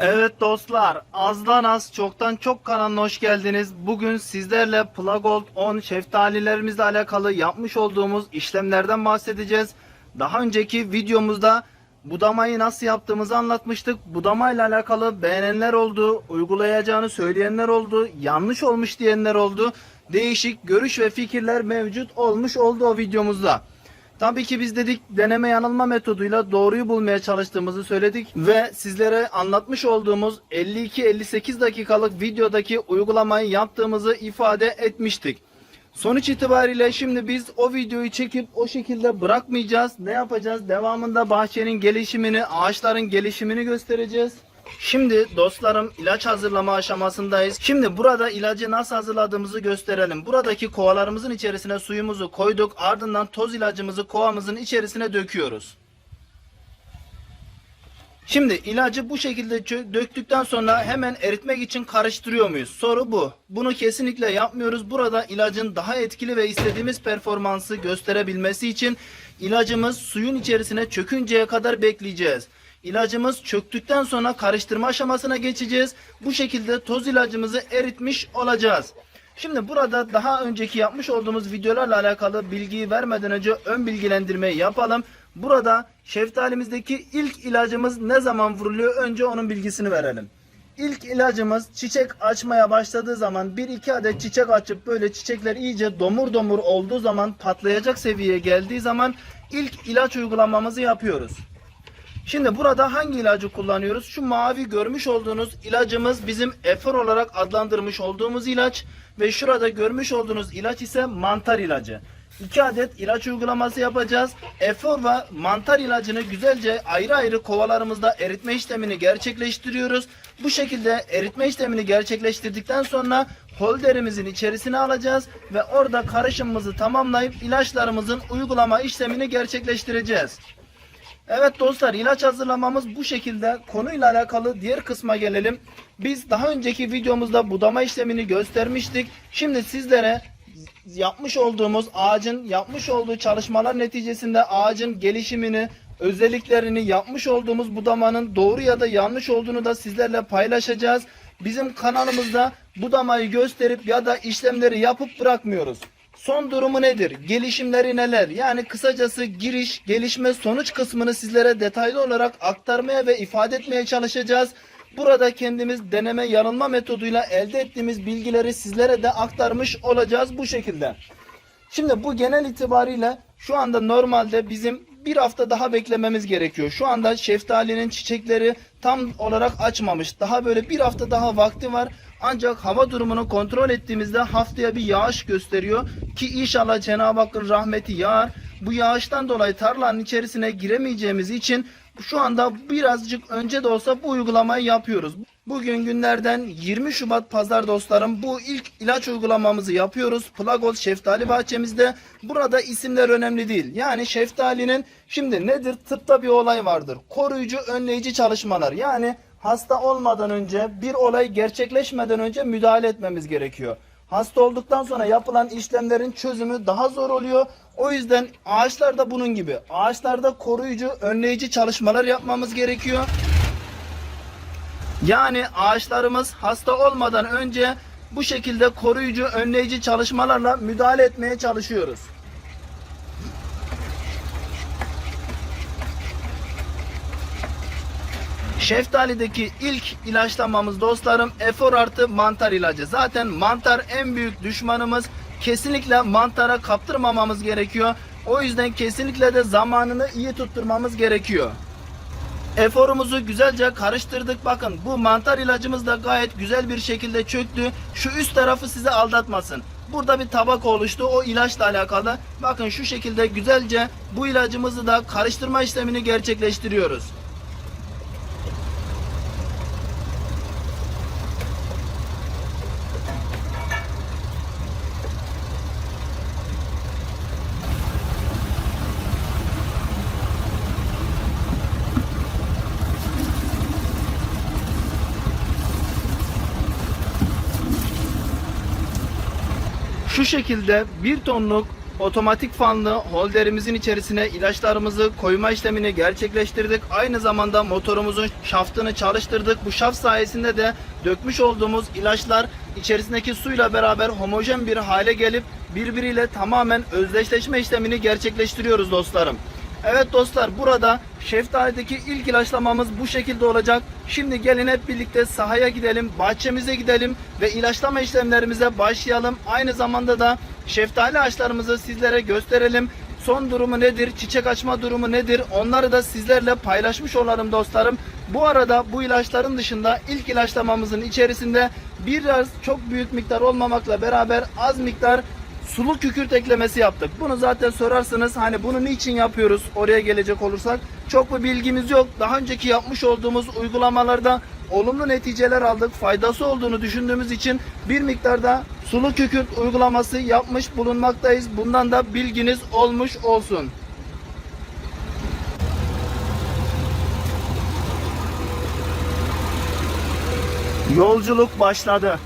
Evet dostlar, azdan az çoktan çok kanalına hoş geldiniz. Bugün sizlerle Plagold 10 şeftalilerimizle alakalı yapmış olduğumuz işlemlerden bahsedeceğiz. Daha önceki videomuzda budamayı nasıl yaptığımızı anlatmıştık. Budamayla alakalı beğenenler oldu, uygulayacağını söyleyenler oldu, yanlış olmuş diyenler oldu. Değişik görüş ve fikirler mevcut olmuş oldu o videomuzda. Tabii ki biz dedik deneme yanılma metoduyla doğruyu bulmaya çalıştığımızı söyledik ve sizlere anlatmış olduğumuz 52-58 dakikalık videodaki uygulamayı yaptığımızı ifade etmiştik. Sonuç itibariyle şimdi biz o videoyu çekip o şekilde bırakmayacağız. Ne yapacağız? Devamında bahçenin gelişimini, ağaçların gelişimini göstereceğiz. Şimdi dostlarım ilaç hazırlama aşamasındayız. Şimdi burada ilacı nasıl hazırladığımızı gösterelim. Buradaki kovalarımızın içerisine suyumuzu koyduk. Ardından toz ilacımızı kovamızın içerisine döküyoruz. Şimdi ilacı bu şekilde döktükten sonra hemen eritmek için karıştırıyor muyuz? Soru bu. Bunu kesinlikle yapmıyoruz. Burada ilacın daha etkili ve istediğimiz performansı gösterebilmesi için ilacımız suyun içerisine çökünceye kadar bekleyeceğiz. İlacımız çöktükten sonra karıştırma aşamasına geçeceğiz. Bu şekilde toz ilacımızı eritmiş olacağız. Şimdi burada daha önceki yapmış olduğumuz videolarla alakalı bilgiyi vermeden önce ön bilgilendirmeyi yapalım. Burada şeftalimizdeki ilk ilacımız ne zaman vuruluyor önce onun bilgisini verelim. İlk ilacımız çiçek açmaya başladığı zaman 1-2 adet çiçek açıp böyle çiçekler iyice domur domur olduğu zaman patlayacak seviyeye geldiği zaman ilk ilaç uygulamamızı yapıyoruz. Şimdi burada hangi ilacı kullanıyoruz? Şu mavi görmüş olduğunuz ilacımız bizim efor olarak adlandırmış olduğumuz ilaç ve şurada görmüş olduğunuz ilaç ise mantar ilacı. 2 adet ilaç uygulaması yapacağız. Efor ve mantar ilacını güzelce ayrı ayrı kovalarımızda eritme işlemini gerçekleştiriyoruz. Bu şekilde eritme işlemini gerçekleştirdikten sonra holderimizin içerisine alacağız ve orada karışımımızı tamamlayıp ilaçlarımızın uygulama işlemini gerçekleştireceğiz. Evet dostlar ilaç hazırlamamız bu şekilde. Konuyla alakalı diğer kısma gelelim. Biz daha önceki videomuzda budama işlemini göstermiştik. Şimdi sizlere yapmış olduğumuz ağacın yapmış olduğu çalışmalar neticesinde ağacın gelişimini, özelliklerini yapmış olduğumuz budamanın doğru ya da yanlış olduğunu da sizlerle paylaşacağız. Bizim kanalımızda budamayı gösterip ya da işlemleri yapıp bırakmıyoruz. Son durumu nedir? Gelişimleri neler? Yani kısacası giriş, gelişme, sonuç kısmını sizlere detaylı olarak aktarmaya ve ifade etmeye çalışacağız. Burada kendimiz deneme yanılma metoduyla elde ettiğimiz bilgileri sizlere de aktarmış olacağız bu şekilde. Şimdi bu genel itibariyle şu anda normalde bizim bir hafta daha beklememiz gerekiyor. Şu anda şeftalinin çiçekleri tam olarak açmamış. Daha böyle bir hafta daha vakti var. Ancak hava durumunu kontrol ettiğimizde haftaya bir yağış gösteriyor ki inşallah Cenab-ı Hakk'ın rahmeti yağar. Bu yağıştan dolayı tarlanın içerisine giremeyeceğimiz için şu anda birazcık önce de olsa bu uygulamayı yapıyoruz. Bugün günlerden 20 Şubat pazar dostlarım bu ilk ilaç uygulamamızı yapıyoruz. Plagos şeftali bahçemizde. Burada isimler önemli değil. Yani şeftalinin şimdi nedir? Tıpta bir olay vardır. Koruyucu önleyici çalışmalar. Yani hasta olmadan önce bir olay gerçekleşmeden önce müdahale etmemiz gerekiyor. Hasta olduktan sonra yapılan işlemlerin çözümü daha zor oluyor. O yüzden ağaçlarda bunun gibi. Ağaçlarda koruyucu, önleyici çalışmalar yapmamız gerekiyor. Yani ağaçlarımız hasta olmadan önce bu şekilde koruyucu, önleyici çalışmalarla müdahale etmeye çalışıyoruz. Şeftalideki ilk ilaçlamamız dostlarım efor artı mantar ilacı. Zaten mantar en büyük düşmanımız. Kesinlikle mantara kaptırmamamız gerekiyor. O yüzden kesinlikle de zamanını iyi tutturmamız gerekiyor. Eforumuzu güzelce karıştırdık. Bakın bu mantar ilacımız da gayet güzel bir şekilde çöktü. Şu üst tarafı size aldatmasın. Burada bir tabak oluştu o ilaçla alakalı. Bakın şu şekilde güzelce bu ilacımızı da karıştırma işlemini gerçekleştiriyoruz. Şu şekilde bir tonluk otomatik fanlı holderimizin içerisine ilaçlarımızı koyma işlemini gerçekleştirdik. Aynı zamanda motorumuzun şaftını çalıştırdık. Bu şaft sayesinde de dökmüş olduğumuz ilaçlar içerisindeki suyla beraber homojen bir hale gelip birbiriyle tamamen özdeşleşme işlemini gerçekleştiriyoruz dostlarım. Evet dostlar burada şeftalideki ilk ilaçlamamız bu şekilde olacak. Şimdi gelin hep birlikte sahaya gidelim, bahçemize gidelim ve ilaçlama işlemlerimize başlayalım. Aynı zamanda da şeftali ağaçlarımızı sizlere gösterelim. Son durumu nedir, çiçek açma durumu nedir onları da sizlerle paylaşmış olalım dostlarım. Bu arada bu ilaçların dışında ilk ilaçlamamızın içerisinde biraz çok büyük miktar olmamakla beraber az miktar sulu kükürt eklemesi yaptık. Bunu zaten sorarsınız hani bunu niçin yapıyoruz oraya gelecek olursak. Çok bir bilgimiz yok. Daha önceki yapmış olduğumuz uygulamalarda olumlu neticeler aldık. Faydası olduğunu düşündüğümüz için bir miktarda sulu kükürt uygulaması yapmış bulunmaktayız. Bundan da bilginiz olmuş olsun. Yolculuk başladı.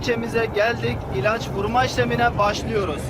Bahçemize geldik. İlaç vurma işlemine başlıyoruz.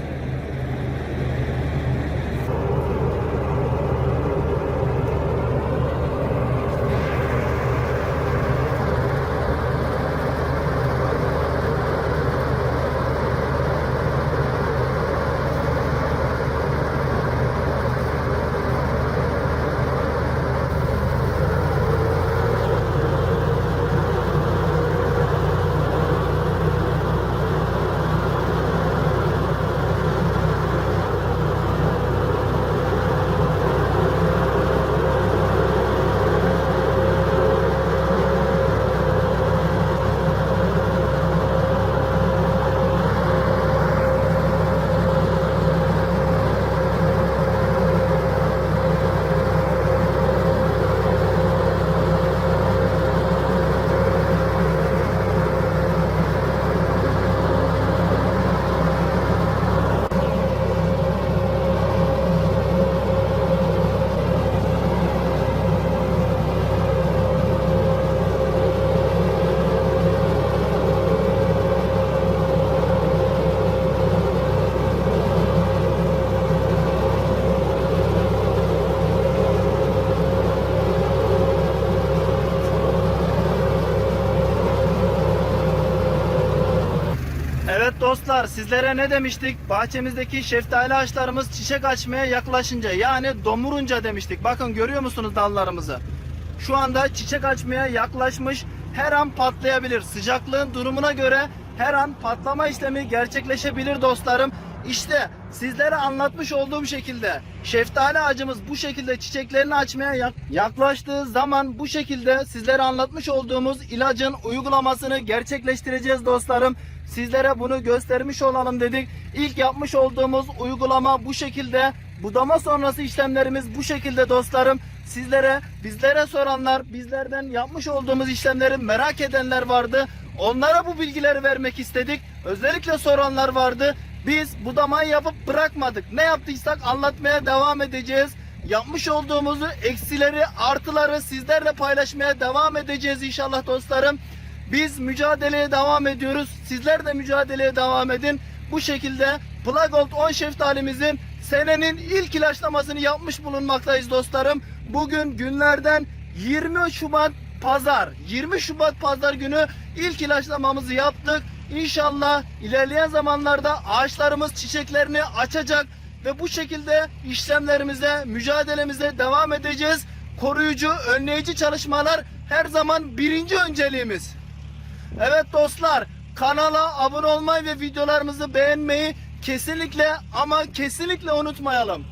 Evet dostlar sizlere ne demiştik? Bahçemizdeki şeftali ağaçlarımız çiçek açmaya yaklaşınca yani domurunca demiştik. Bakın görüyor musunuz dallarımızı? Şu anda çiçek açmaya yaklaşmış her an patlayabilir. Sıcaklığın durumuna göre her an patlama işlemi gerçekleşebilir dostlarım. İşte sizlere anlatmış olduğum şekilde şeftali ağacımız bu şekilde çiçeklerini açmaya yak- yaklaştığı zaman bu şekilde sizlere anlatmış olduğumuz ilacın uygulamasını gerçekleştireceğiz dostlarım. Sizlere bunu göstermiş olalım dedik. İlk yapmış olduğumuz uygulama bu şekilde. Budama sonrası işlemlerimiz bu şekilde dostlarım. Sizlere, bizlere soranlar, bizlerden yapmış olduğumuz işlemleri merak edenler vardı. Onlara bu bilgileri vermek istedik. Özellikle soranlar vardı. Biz budamayı yapıp bırakmadık. Ne yaptıysak anlatmaya devam edeceğiz. Yapmış olduğumuzu eksileri, artıları sizlerle paylaşmaya devam edeceğiz inşallah dostlarım. Biz mücadeleye devam ediyoruz. Sizler de mücadeleye devam edin. Bu şekilde Plagold 10 şeftalimizin senenin ilk ilaçlamasını yapmış bulunmaktayız dostlarım. Bugün günlerden 20 Şubat pazar. 20 Şubat pazar günü ilk ilaçlamamızı yaptık. İnşallah ilerleyen zamanlarda ağaçlarımız çiçeklerini açacak ve bu şekilde işlemlerimize, mücadelemize devam edeceğiz. Koruyucu, önleyici çalışmalar her zaman birinci önceliğimiz. Evet dostlar kanala abone olmayı ve videolarımızı beğenmeyi kesinlikle ama kesinlikle unutmayalım.